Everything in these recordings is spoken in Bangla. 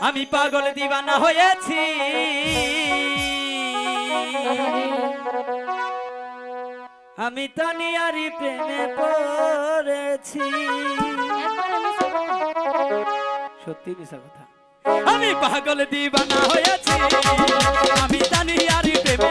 আমি পাগল দিবানা হয়েছি। আমি তানিয়ারি প্রেমে পড়েছি। সত্যি মিশা কথা। আমি পাগল দিবানা হয়েছি। আমি তানিয়ারি প্রেমে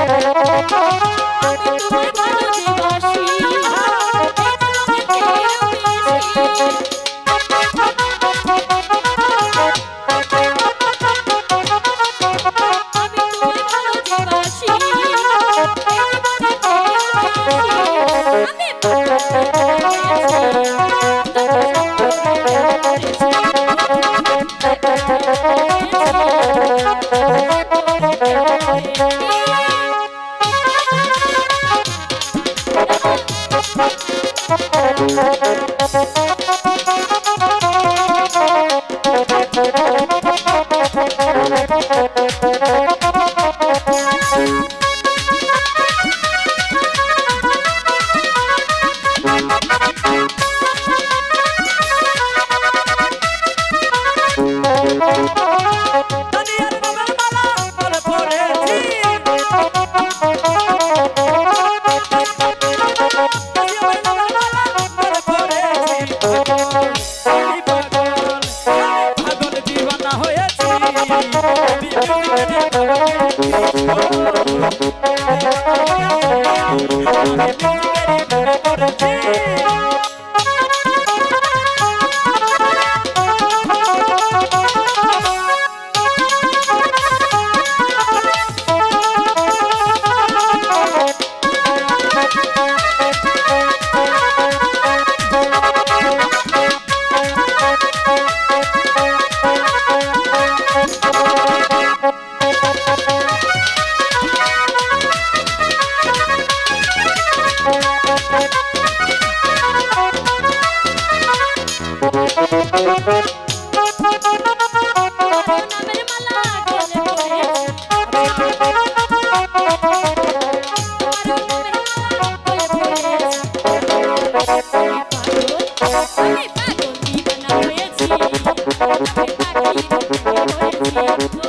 Oh, Bye. Oh, oh, oh.